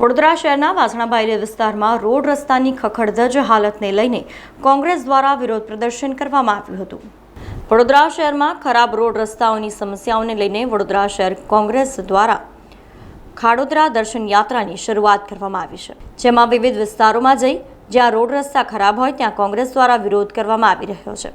વડોદરા શહેરના વાસણાબાયલી વિસ્તારમાં રોડ રસ્તાની ખખડધજ હાલતને લઈને કોંગ્રેસ દ્વારા વિરોધ પ્રદર્શન કરવામાં આવ્યું હતું. વડોદરા શહેરમાં ખરાબ રોડ રસ્તાઓની સમસ્યાઓને લઈને વડોદરા શહેર કોંગ્રેસ દ્વારા ખાડોદરા દર્શન યાત્રાની શરૂઆત કરવામાં આવી છે. જેમાં વિવિધ વિસ્તારોમાં જઈ જ્યાં રોડ રસ્તા ખરાબ હોય ત્યાં કોંગ્રેસ દ્વારા વિરોધ કરવામાં આવી રહ્યો છે.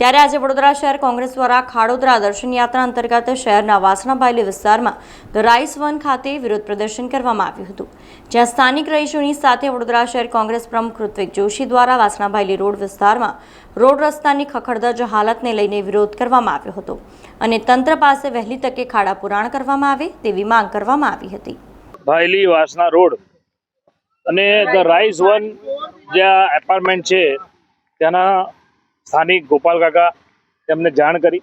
ત્યારે આજે વડોદરા શહેર કોંગ્રેસ દ્વારા ખાડોદરા દર્શન અંતર્ગત શહેરના વાસણાબાયલી વિસ્તારમાં રાઈસ વન ખાતે વિરોધ પ્રદર્શન કરવામાં આવ્યું હતું. જ્યાં સ્થાનિક રહીશોની સાથે વડોદરા શહેર કોંગ્રેસ પ્રમુખ ઋત્વિક જોશી દ્વારા વાસણાબાયલી રોડ વિસ્તારમાં રોડ રસ્તાની ખખડધજ હાલતને લઈને વિરોધ કરવામાં આવ્યો હતો અને તંત્ર પાસે વહેલી તકે ખાડા પુરાણ કરવામાં આવે તેવી માંગ કરવામાં આવી હતી. ભાયલી વાસના રોડ અને ધ રાઈસ વન જ્યાં એપાર્ટમેન્ટ છે, ત્યાંના સ્થાનિક ગોપાલ કાકા તેમને જાણ કરી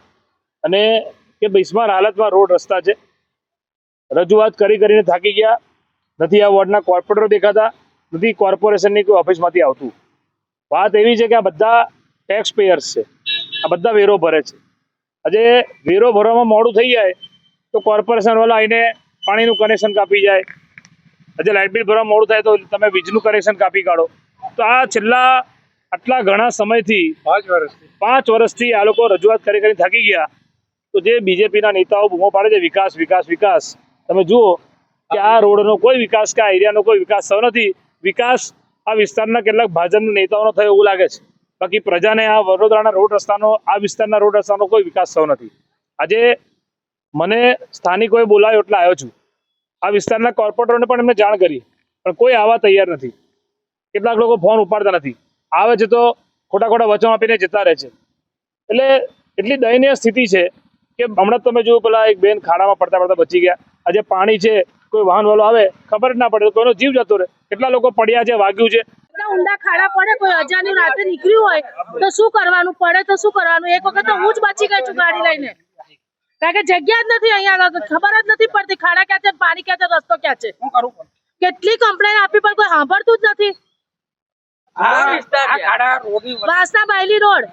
અને કે બિસ્માર હાલતમાં રોડ રસ્તા છે. રજૂઆત કરી કરીને થાકી ગયા. નથી આ વોર્ડના કોર્પોરેટરો દેખાતા, નથી કોર્પોરેશનની કોઈ ઓફિસમાંથી આવતું. વાત એવી છે કે આ બધા ટેક્સ પેયર્સ છે. આ બધા વેરો ભરે છે. આજે વેરો ભરવામાં મોડું થઈ જાય તો કોર્પોરેશન વાળા આવીને પાણીનું કનેક્શન કાપી જાય. આજે લાઇટ બિલ ભરવામાં મોડું થાય તો તમે વીજનું કનેક્શન કાપી કાઢો. તો આ છેલ્લા આટલા ઘણા સમયથી પાંચ વર્ષથી. પાંચ વર્ષથી આ લોકો રજૂઆત કરી કરી થાકી ગયા. તો જે બીજેપીના નેતાઓ બૂમો પાડે છે વિકાસ વિકાસ વિકાસ. તમે જુઓ કે આ રોડનો કોઈ વિકાસ કે આ એરિયાનો કોઈ વિકાસ થયો નથી. વિકાસ આ વિસ્તારના કેટલાક ભાજપના નેતાઓનો થયો એવું લાગે છે. બાકી પ્રજાને આ વડોદરાના રોડ રસ્તાનો આ વિસ્તારના રોડ રસ્તાનો કોઈ વિકાસ થયો નથી. આજે મને સ્થાનિકોએ બોલાવ્યો એટલે આવ્યો છું. આ વિસ્તારના કોર્પોરેટરોને પણ એમને જાણ કરી. પણ કોઈ આવવા તૈયાર નથી. કેટલાક લોકો ફોન ઉપાડતા નથી. આવે છે તો ખોટા ખોટા વચન આપીને જતા રહે છે. એટલે એટલી દયનીય સ્થિતિ છે કે હમણાં તમે જુઓ પેલા એક બેન ખાડામાં પડતા પડતા બચી ગયા. આજે પાણી છે કોઈ વાહન વાળો આવે ખબર જ ના પડે કોઈનો જીવ જતો રહે. કેટલા લોકો પડ્યા છે વાગ્યું છે. ઊંડા ખાડા પડે કોઈ અજાની રાતે નીકળ્યું હોય તો શું કરવાનું? પડે તો શું કરવાનું? એક વખત તો હું જ બચી ગઈ છું ગાડી લઈને. કારણ કે જગ્યા જ નથી અહીંયા ખબર જ નથી પડતી ખાડા ક્યાં છે પાણી ક્યાં છે રસ્તો ક્યાં છે? કેટલી કમ્પ્લેન આપી પણ કોઈ સાંભળતું જ નથી આ આ ખાડા રોગી વાસના બાયલી રોડ.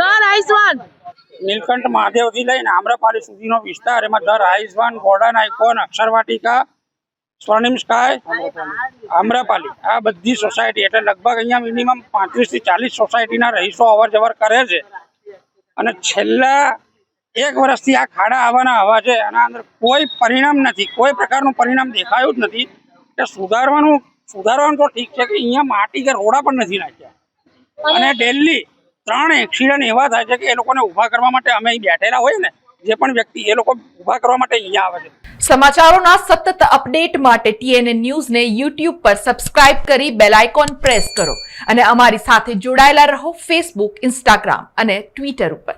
દર આઈસ નીલકંઠ મહાદેવથી લઈને આમ્રપાલી સુધીનો વિસ્તાર. એમાં ધર રાઈઝવાન ગોર્ડન આઇકોન અક્ષરવાટિકા સ્વર્ણિમ સ્કાય આમ્રપાલી. આ બધી સોસાયટી એટલે લગભગ અહીંયા મિનિમમ પાંત્રીસથી ચાલીસ સોસાયટીના રહીશો અવર જવર કરે છે. અને છેલ્લા એક વર્ષથી આ ખાડા આવવાના આવા છે. આના અંદર કોઈ પરિણામ નથી. કોઈ પ્રકારનું પરિણામ દેખાયું જ નથી. એટલે સુધારવાનું સુધારવાનું તો ઠીક છે કે અહીંયા માટી કે રોડા પણ નથી નાખ્યા. અને ડેલી ત્રણ એક્સિડન્ટ એવા થાય છે કે એ લોકોને ઊભા કરવા માટે અમે અહીં બેઠેલા હોય ને જે પણ વ્યક્તિ એ લોકો ઊભા કરવા માટે અહીંયા આવે છે. સમાચારોના સતત અપડેટ માટે ટીએનએ ન્યૂઝને યુટ્યુબ પર સબસ્ક્રાઇબ કરી બેલ આઇકોન પ્રેસ કરો અને અમારી સાથે જોડાયેલા રહો ફેસબુક ઇન્સ્ટાગ્રામ અને ટ્વિટર ઉપર.